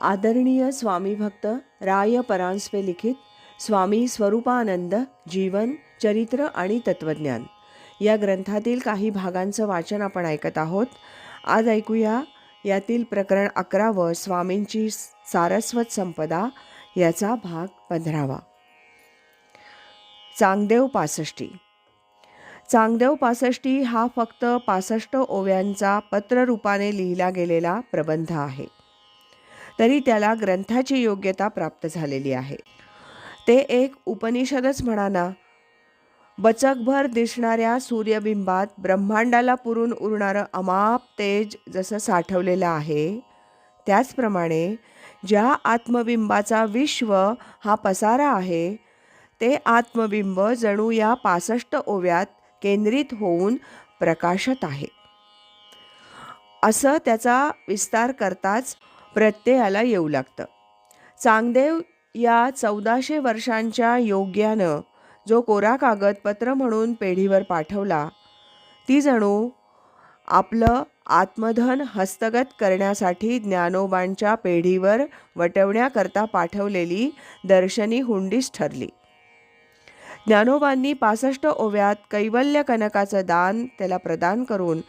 आदरणीय स्वामी भक्त राय परांजपे लिखित स्वामी स्वरूपानंद जीवन चरित्र आणि तत्वज्ञान. या ग्रंथातील काही भागांचं वाचन आपण ऐकत आहोत. आज ऐकूया यातील प्रकरण अकरावं स्वामींची सारस्वत संपदा याचा भाग पंधरावा. चांगदेव पासष्टी. चांगदेव पासष्टी हा फक्त पासष्ट ओव्यांचा पत्ररूपाने लिहिला गेलेला प्रबंध आहे. तरी त्याला ग्रंथाची योग्यता प्राप्त झालेली आहे. ते एक उपनिषदच म्हणा बचकभर दिसणाऱ्या सूर्यबिंबात ब्रह्मांडाला पुरून उरणारं अमाप तेज जसं साठवलेलं आहे त्याचप्रमाणे ज्या आत्मबिंबाचा विश्व हा पसारा आहे ते आत्मबिंब जणू या पासष्ट ओव्यात केंद्रित होऊन प्रकाशत आहे. असं त्याचा विस्तार करताच प्रत्ययाला येऊ लागतं. चांगदेव या चौदाशे वर्षांच्या योग्यानं जो कोरा कागदपत्र म्हणून पेढीवर पाठवला ती जणू आपलं आत्मधन हस्तगत करण्यासाठी ज्ञानोबांच्या पेढीवर वटवण्याकरता पाठवलेली दर्शनी हुंडीच ठरली. ज्ञानोबांनी पासष्ट ओव्यात कैवल्य कनकाचं दान त्याला प्रदान करून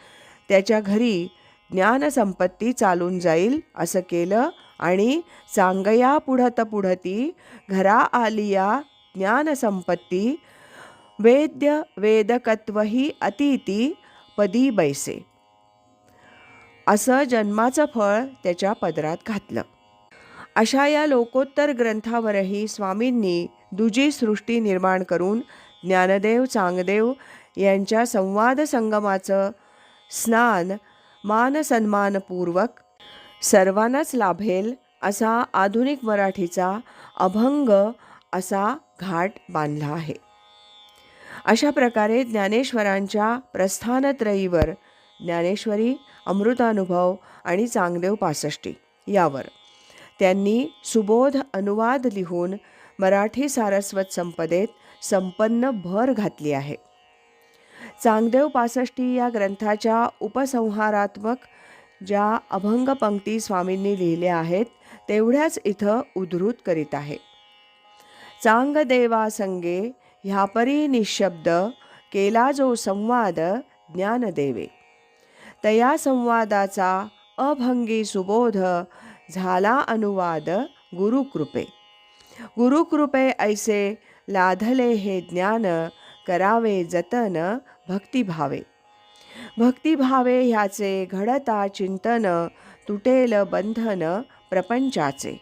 त्याच्या घरी ज्ञानसंपत्ती चालून जाईल असं केलं आणि चांगया पुढत पुढती घरा आलिया ज्ञानसंपत्ती वेद्य वेदकत्वही अतिथी पदी बैसे. असं जन्माचं फळ त्याच्या पदरात घातलं. अशा या लोकोत्तर ग्रंथावरही स्वामींनी दुजी सृष्टी निर्माण करून ज्ञानदेव चांगदेव यांच्या संवाद संगमाचं स्नान मानसन्मानपूर्वक सर्वांनाच लाभेल असा आधुनिक मराठीचा अभंग असा घाट बांधला आहे. अशा प्रकारे ज्ञानेश्वरांच्या प्रस्थानत्रयीवर ज्ञानेश्वरी अमृतानुभव आणि चांगदेव पासष्टी यावर त्यांनी सुबोध अनुवाद लिहून मराठी सारस्वत संपदेत संपन्न भर घातली आहे. चांगदेव पासष्टी या ग्रंथाच्या उपसंहारात्मक ज्या अभंग पंक्ती स्वामींनी लिहिल्या आहेत तेवढ्याच इथं उद्धृत करीत आहे. चांगदेवा संगे ह्यापरी निशब्द केला जो संवाद ज्ञानदेवे. तया संवादाचा अभंगी सुबोध झाला अनुवाद गुरुकृपे. गुरुकृपे ऐसे लाधले हे ज्ञान करावे जतन भक्तिभावे. भक्तिभावे ह्याचे घडता चिंतन तुटेल बंधन प्रपंचाचे.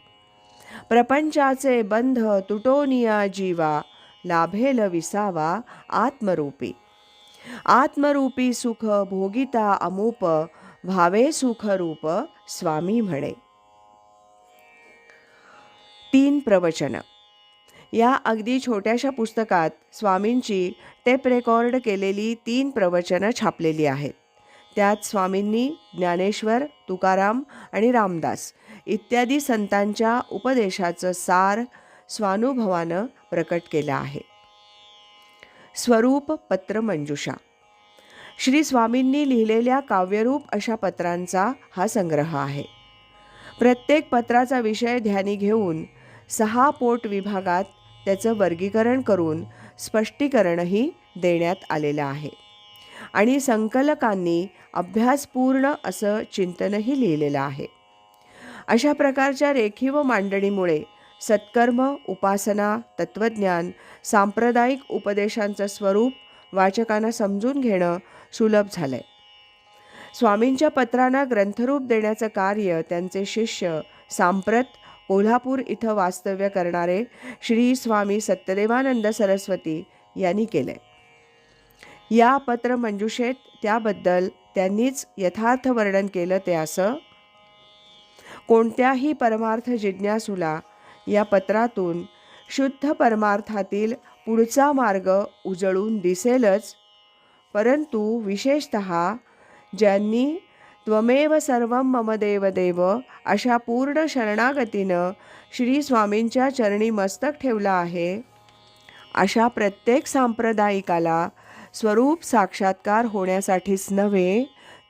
प्रपंचाचे बंध तुटोनिया जीवा लाभेल विसावा आत्मरूपी. आत्मरूपी सुख भोगिता अमूप भावे सुखरूप स्वामी म्हणे. तीन प्रवचन. या अगदी छोट्याशा पुस्तकात स्वामींची टेप रेकॉर्ड केलेली तीन प्रवचनं छापलेली आहेत. त्यात स्वामींनी ज्ञानेश्वर तुकाराम आणि रामदास इत्यादी संतांच्या उपदेशाचं सार स्वानुभवानं प्रकट केलं आहे. स्वरूप पत्र मंजुषा. श्री स्वामींनी लिहिलेल्या काव्यरूप अशा पत्रांचा हा संग्रह आहे. प्रत्येक पत्राचा विषय ध्यानी घेऊन सहा पोट विभागात त्याचं वर्गीकरण करून स्पष्टीकरणही देण्यात आलेलं आहे. आणि संकलकांनी अभ्यासपूर्ण असं चिंतनही लिहिलेलं आहे. अशा प्रकारच्या रेखीव मांडणीमुळे सत्कर्म उपासना तत्त्वज्ञान सांप्रदायिक उपदेशांचं स्वरूप वाचकांना समजून घेणं सुलभ झालं आहे स्वामींच्या पत्रांना ग्रंथरूप देण्याचं कार्य त्यांचे शिष्य सांप्रत कोल्हापूर इथं वास्तव्य करणारे श्री स्वामी सत्यदेवानंद सरस्वती यांनी केले. या पत्र मंजुषेत त्याबद्दल त्यांनीच यथार्थ वर्णन केलं ते असं कोणत्याही परमार्थ जिज्ञासूला या पत्रातून शुद्ध परमार्थातील पुढचा मार्ग उजळून दिसेलच परंतु विशेषत ज्यांनी त्वमेव सर्व मम देवदेव अशा पूर्ण शरणागतीनं श्री स्वामींच्या चरणी मस्तक ठेवलं आहे. अशा प्रत्येक सांप्रदायिकाला स्वरूप साक्षात्कार होण्यासाठीच नव्हे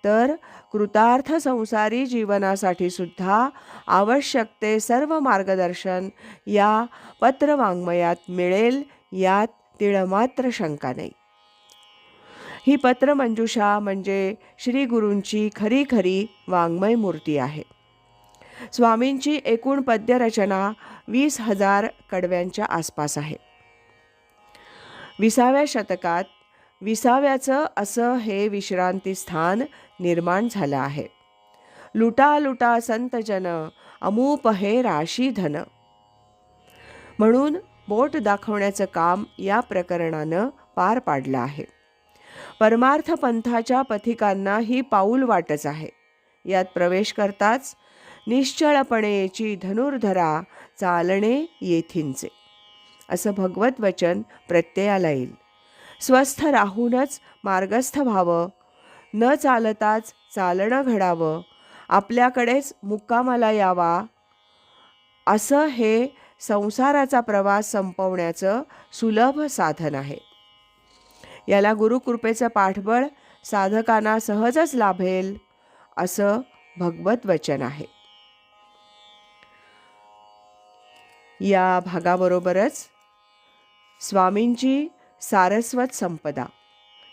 तर कृतार्थ संसारी जीवनासाठी सुद्धा आवश्यक ते सर्व मार्गदर्शन या पत्रवाङ्मयात मिळेल यात तिळमात्र शंका नाही. ही पत्रमंजुषा म्हणजे श्री गुरूंची खरी खरी वाङ्मय मूर्ती आहे. स्वामींची एकूण पद्यरचना वीस हजार कडव्यांच्या आसपास आहे. विसाव्या शतकात विसाव्याचं असं हे विश्रांतीस्थान निर्माण झालं आहे. लुटा लुटा संतजन अमूप हे राशी धन. म्हणून बोट दाखवण्याचं काम या प्रकरणानं पार पाडलं आहे. परमार्थ पंथाच्या पथिकांना ही पाऊल वाटच आहे. यात प्रवेश करताच निश्चळपणेची धनुर्धरा चालणे येथींचे असं भगवत वचन प्रत्ययाला येईल. स्वस्थ राहूनच मार्गस्थ व्हावं. न चालताच चालणं घडावं. आपल्याकडेच मुक्कामाला यावा. असं हे संसाराचा प्रवास संपवण्याचं सुलभ साधन आहे. याला गुरुकृपेचं पाठबळ साधकांना सहजच लाभेल असं भगवत वचन आहे. या भागाबरोबरच स्वामींची सारस्वत संपदा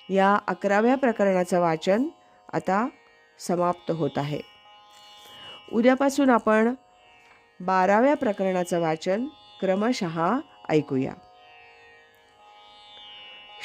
या अकराव्या प्रकरणाचं वाचन आता समाप्त होत आहे. उद्यापासून आपण बाराव्या प्रकरणाचं वाचन क्रमशः ऐकूया.